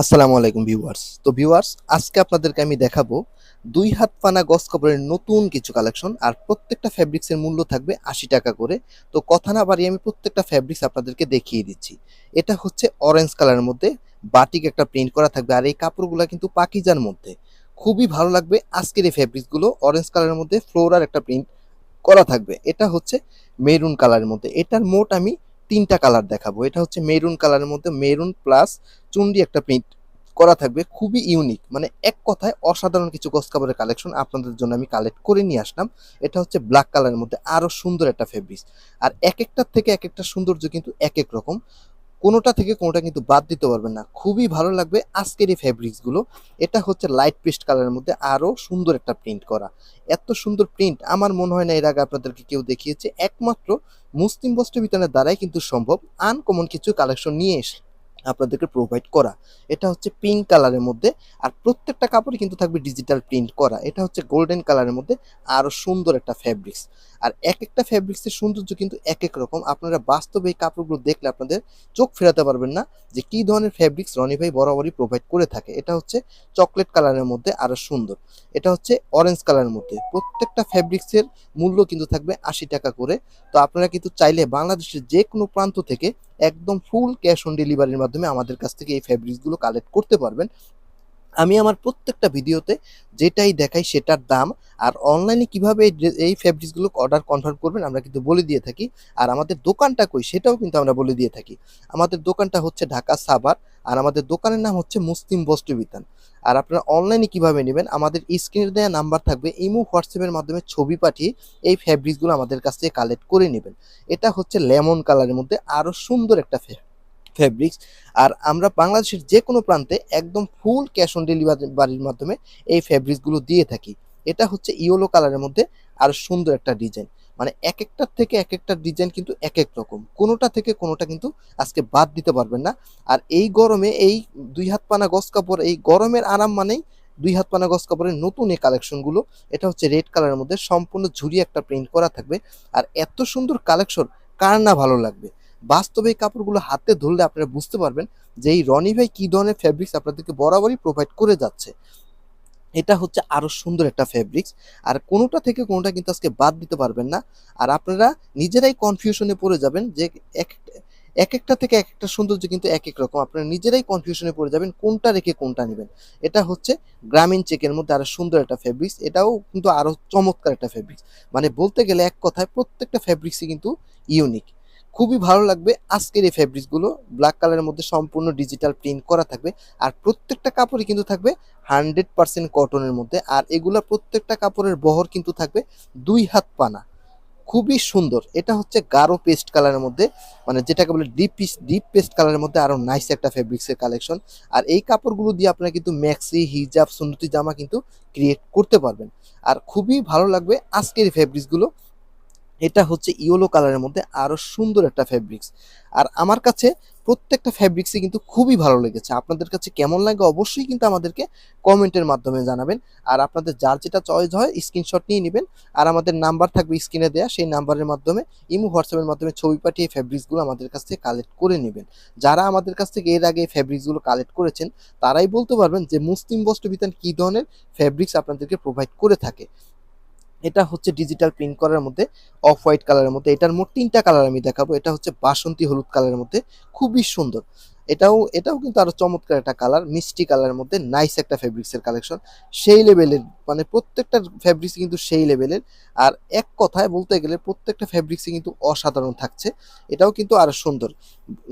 আসসালামু আলাইকুম ভিউয়ার্স। তো ভিউয়ার্স, আজকে আপনাদেরকে আমি দেখাবো দুই হাত পানা গস কাপড়ের নতুন কিছু কালেকশন আর প্রত্যেকটা ফ্যাব্রিক্সের মূল্য থাকবে আশি টাকা করে। তো কথা না বাড়িয়ে আমি প্রত্যেকটা ফ্যাব্রিক্স আপনাদেরকে দেখিয়ে দিচ্ছি। এটা হচ্ছে অরেঞ্জ কালারের মধ্যে বাটিক একটা প্রিন্ট করা থাকবে আর এই কাপড়গুলো কিন্তু পাকিজার মধ্যে। খুবই ভালো লাগবে আজকের এই ফ্যাব্রিক্সগুলো অরেঞ্জ কালারের মধ্যে ফ্লোরার একটা প্রিন্ট করা থাকবে। এটা হচ্ছে মেরুন কালারের মধ্যে। এটার মোট আমি তিনটা কালার দেখাবো। এটা হচ্ছে মেরুন কালারের মধ্যে মেরুন প্লাস চুন্ডি একটা প্রিন্ট করা থাকবে। খুবই ইউনিক মানে এক কথায় অসাধারণ কিছু গস কাপড়ের কালেকশন আপনাদের জন্য আমি কালেক্ট করে নিয়ে আসলাম। এটা হচ্ছে ব্ল্যাক কালারের মধ্যে আরও সুন্দর একটা ফেব্রিক্স আর এক একটার থেকে এক একটা সৌন্দর্য কিন্তু এক এক রকম। কোনোটা থেকে কোনোটা কিন্তু বাদ দিতে পারবেন না। খুবই ভালো লাগবে আজকের এই ফ্যাব্রিক্সগুলো এটা হচ্ছে লাইট পেস্ট কালারের মধ্যে আরও সুন্দর একটা প্রিন্ট করা। এত সুন্দর প্রিন্ট আমার মনে হয় না এর আগে আপনাদেরকে কেউ দেখিয়েছে। একমাত্র মুসলিম বস্ত্র বিতানের দ্বারাই কিন্তু সম্ভব। আনকমন কিছু কালেকশন নিয়ে এসে আপনাদেরকে প্রোভাইড করা। এটা হচ্ছে পিঙ্ক কালারের মধ্যে আর প্রত্যেকটা কাপড়ই কিন্তু থাকবে ডিজিটাল প্রিন্ট করা। এটা হচ্ছে গোল্ডেন কালারের মধ্যে আরও সুন্দর একটা ফ্যাব্রিক্স আর এক একটা ফ্যাব্রিক্সের সৌন্দর্য কিন্তু এক এক রকম। আপনারা বাস্তবে এই কাপড়গুলো দেখলে আপনাদের চোখ ফেরাতে পারবেন না যে কি ধরনের ফ্যাব্রিক্স রনি ভাই বরাবরই প্রোভাইড করে থাকে। এটা হচ্ছে চকলেট কালারের মধ্যে আরও সুন্দর। এটা হচ্ছে অরেঞ্জ কালারের মধ্যে। প্রত্যেকটা ফ্যাব্রিক্সের মূল্য কিন্তু থাকবে আশি টাকা করে। তো আপনারা কিন্তু চাইলে বাংলাদেশের যে কোনো প্রান্ত থেকে একদম ফুল ক্যাশ অন ডেলিভারির মাধ্যমে আমাদের কাছ থেকে এই ফ্যাব্রিক্সগুলো কালেক্ট করতে পারবেন। আমি আমার প্রত্যেকটা ভিডিওতে যেটাই দেখাই সেটার দাম আর অনলাইনে কীভাবে এই ফ্যাব্রিক্সগুলো অর্ডার কনফার্ম করবেন আমরা কিন্তু বলে দিয়ে থাকি। আর আমাদের দোকানটা কই সেটাও কিন্তু আমরা বলে দিয়ে থাকি। আমাদের দোকানটা হচ্ছে ঢাকা সাভার আর আমাদের দোকানের নাম হচ্ছে মুসলিম বস্ত্র বিতান। আর আপনারা অনলাইনে কীভাবে নেবেন আমাদের স্ক্রিনে দেওয়া নাম্বার থাকবে, ইমো, হোয়াটসঅ্যাপের মাধ্যমে ছবি পাঠিয়ে এই ফ্যাব্রিক্সগুলো আমাদের কাছ থেকে কালেক্ট করে নেবেন। এটা হচ্ছে লেমন কালারের মধ্যে আরও সুন্দর একটা ফ্যাব্রিক্স আর আমরা বাংলাদেশের যে কোনো প্রান্তে একদম ফুল ক্যাশ অন ডেলিভারির মাধ্যমে এই ফ্যাব্রিক্সগুলো দিয়ে থাকি। এটা হচ্ছে ইয়েলো কালারের মধ্যে আর সুন্দর একটা ডিজাইন মানে এক একটার থেকে এক একটা ডিজাইন কিন্তু এক এক রকম। কোনোটা থেকে কোনোটা কিন্তু আজকে বাদ দিতে পারবেন না। আর এই গরমে এই দুই হাত পানা গস কাপড়, এই গরমের আরাম মানেই দুই হাত পানা গস কাপড়ের নতুন এই কালেকশনগুলো এটা হচ্ছে রেড কালারের মধ্যে সম্পূর্ণ ঝুরি একটা প্রিন্ট করা থাকবে। আর এত সুন্দর কালেকশন কার না ভালো লাগবে? বাস্তবে এই কাপড়গুলো হাতে ধরলে আপনারা বুঝতে পারবেন যে এই রনি ভাই কি ধরনের ফ্যাব্রিক্স আপনাদেরকে বরাবরই প্রোভাইড করে যাচ্ছে। এটা হচ্ছে আরও সুন্দর একটা ফ্যাব্রিক্স আর কোনোটা থেকে কোনোটা কিন্তু আজকে বাদ দিতে পারবেন না। আর আপনারা নিজেরাই কনফিউশনে পড়ে যাবেন যে এক এক একটা থেকে এক একটা সৌন্দর্য কিন্তু এক এক রকম। আপনারা নিজেরাই কনফিউশনে পড়ে যাবেন কোনটা রেখে কোনটা নেবেন। এটা হচ্ছে গ্রামীণ চেকের মধ্যে আরও সুন্দর একটা ফ্যাব্রিক্স এটাও কিন্তু আরও চমৎকার একটা ফ্যাব্রিক্স মানে বলতে গেলে এক কথায় প্রত্যেকটা ফ্যাব্রিক্সই কিন্তু ইউনিক খুবই ভালো লাগবে। আজকের এই ফ্যাব্রিক্সগুলো ব্ল্যাক কালারের মধ্যে সম্পূর্ণ ডিজিটাল প্রিন্ট করা থাকবে। আর প্রত্যেকটা কাপড়ই কিন্তু থাকবে হান্ড্রেড পার্সেন্ট কটনের মধ্যে। আর এগুলা প্রত্যেকটা কাপড়ের বহর কিন্তু থাকবে দুই হাত পানা। খুবই সুন্দর। এটা হচ্ছে গাঢ় পেস্ট কালারের মধ্যে। মানে যেটাকে বলে ডিপ ডিপ পেস্ট কালারের মধ্যে আরও নাইস একটা ফেব্রিক্সের কালেকশন আর এই কাপড়গুলো দিয়ে আপনারা কিন্তু ম্যাক্সি হিজাব সুন্নতি জামা কিন্তু ক্রিয়েট করতে পারবেন। আর খুবই ভালো লাগবে আজকের এই ফেব্রিক্সগুলো এটা হচ্ছে ইয়েলো কালারের মধ্যে আরও সুন্দর একটা ফেব্রিক্স আর আমার কাছে প্রত্যেকটা ফ্যাব্রিক্সই কিন্তু খুবই ভালো লেগেছে। আপনাদের কাছে কেমন লাগে অবশ্যই কিন্তু আমাদেরকে কমেন্টের মাধ্যমে জানাবেন। আর আপনাদের যার যেটা চয়েস হয় স্ক্রিনশট নিয়ে নেবেন। আর আমাদের নাম্বার থাকবে স্ক্রিনে দেওয়া সেই নাম্বারের মাধ্যমে, ইমো হোয়াটসঅ্যাপের মাধ্যমে ছবি পাঠিয়ে ফ্যাব্রিক্সগুলো আমাদের কাছ থেকে কালেক্ট করে নেবেন। যারা আমাদের কাছ থেকে এর আগে ফ্যাব্রিক্সগুলো কালেক্ট করেছেন, তারাই বলতে পারবেন যে মুসলিম বস্ত্র বিতান কী ধরনের ফ্যাব্রিক্স আপনাদেরকে প্রোভাইড করে থাকে। এটা হচ্ছে ডিজিটাল প্রিন্ট করার মধ্যে অফ হোয়াইট কালারের মধ্যে। এটার মোট তিনটা কালার আমি দেখাবো। এটা হচ্ছে বাসন্তী হলুদ কালারের মধ্যে। খুবই সুন্দর। এটাও এটাও কিন্তু আরও চমৎকার একটা কালার মিষ্টি কালারের মধ্যে নাইস একটা ফেব্রিক্সের কালেকশন সেই লেভেলের মানে প্রত্যেকটা ফেব্রিক্স কিন্তু সেই লেভেলের আর এক কথায় বলতে গেলে প্রত্যেকটা ফেব্রিক্সই কিন্তু অসাধারণ থাকছে। এটাও কিন্তু আরও সুন্দর।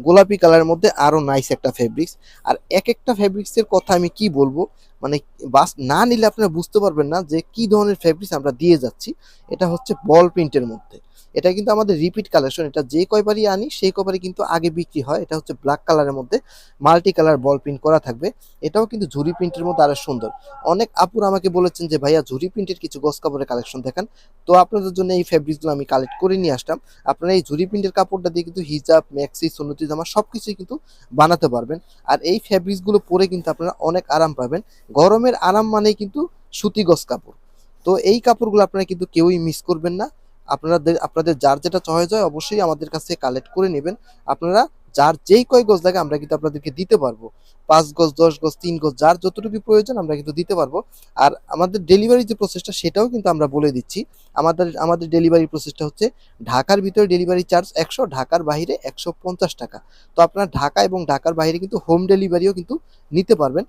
গোলাপি কালারের মধ্যে আরও নাইস একটা ফেব্রিক্স আর এক একটা ফেব্রিক্সের কথা আমি কি বলব? মানে বাস, না নিলে আপনারা বুঝতে পারবেন না যে কি ধরনের ফেব্রিক্স আমরা দিয়ে যাচ্ছি। এটা হচ্ছে বল প্রিন্টের মধ্যে। এটা কিন্তু আমাদের রিপিট কালেকশন এটা যে কয়বারই আনি, সেই কয়বারই কিন্তু আগে বিক্রি হয়। এটা হচ্ছে ব্ল্যাক কালারের মধ্যে মাল্টি কালার বল প্রিন্ট করা থাকবে। এটাও কিন্তু ঝুরি প্রিন্টের মধ্যে আরও সুন্দর। অনেক আপুর আমাকে বলেছেন যে, ভাইয়া ঝুরি প্রিন্টের কিছু গস কাপড়ের কালেকশন দেখান। তো আপনাদের জন্য এই ফেব্রিক্সগুলো আমি কালেক্ট করে নিয়ে আসলাম। আপনারা এই ঝুরি প্রিন্টের কাপড়টা দিয়ে কিন্তু হিজাব ম্যাক্সি সুন্নতি জামা সব কিছুই কিন্তু বানাতে পারবেন। আর এই ফেব্রিক্সগুলো পরে কিন্তু আপনারা অনেক আরাম পাবেন। গরমের আরাম মানেই কিন্তু সুতি গস কাপড়। তো এই কাপড়গুলো আপনারা কিন্তু কেউই মিস করবেন না। আপনাদের আপনাদের যার যেটা চয়েস হয় অবশ্যই আমাদের কাছে কালেক্ট করে নেবেন। আপনারা যার যেই কয় গজ লাগে আমরা কিন্তু আপনাদেরকে দিতে পারব। পাঁচ গজ, দশ গজ, তিন গজ, যার যতটুকু প্রয়োজন আমরা কিন্তু দিতে পারব। আর আমাদের ডেলিভারি যে প্রসেসটা সেটাও কিন্তু আমরা বলে দিচ্ছি। আমাদের আমাদের ডেলিভারি প্রসেসটা হচ্ছে ঢাকার ভিতরে ডেলিভারি চার্জ একশো, ঢাকার বাইরে একশো পঞ্চাশ টাকা। তো আপনার ঢাকা এবং ঢাকার বাইরে কিন্তু হোম ডেলিভারিও কিন্তু নিতে পারবেন।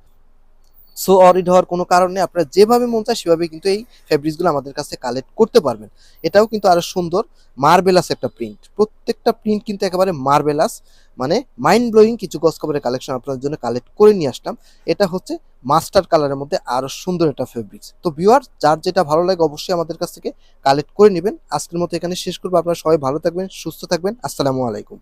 সো অরিড হওয়ার কোনো কারণে আপনারা যেভাবে মন চায় সেভাবে কিন্তু এই ফেব্রিক্সগুলো আমাদের কাছে কালেক্ট করতে পারবেন। এটাও কিন্তু আরও সুন্দর মার্বেলাস একটা প্রিন্ট প্রত্যেকটা প্রিন্ট কিন্তু একেবারে মার্বেলাস মানে মাইন্ড ব্লোয়িং কিছু গস কভারের কালেকশন আপনাদের জন্য কালেক্ট করে নিয়ে আসলাম। এটা হচ্ছে মাস্টার কালারের মধ্যে আরও সুন্দর একটা ফেব্রিক্স তো ভিউয়ার যার যেটা ভালো লাগে অবশ্যই আমাদের কাছ থেকে কালেক্ট করে নেবেন। আজকের মতো এখানে শেষ করব। আপনারা সবাই ভালো থাকবেন, সুস্থ থাকবেন। আসসালামু আলাইকুম।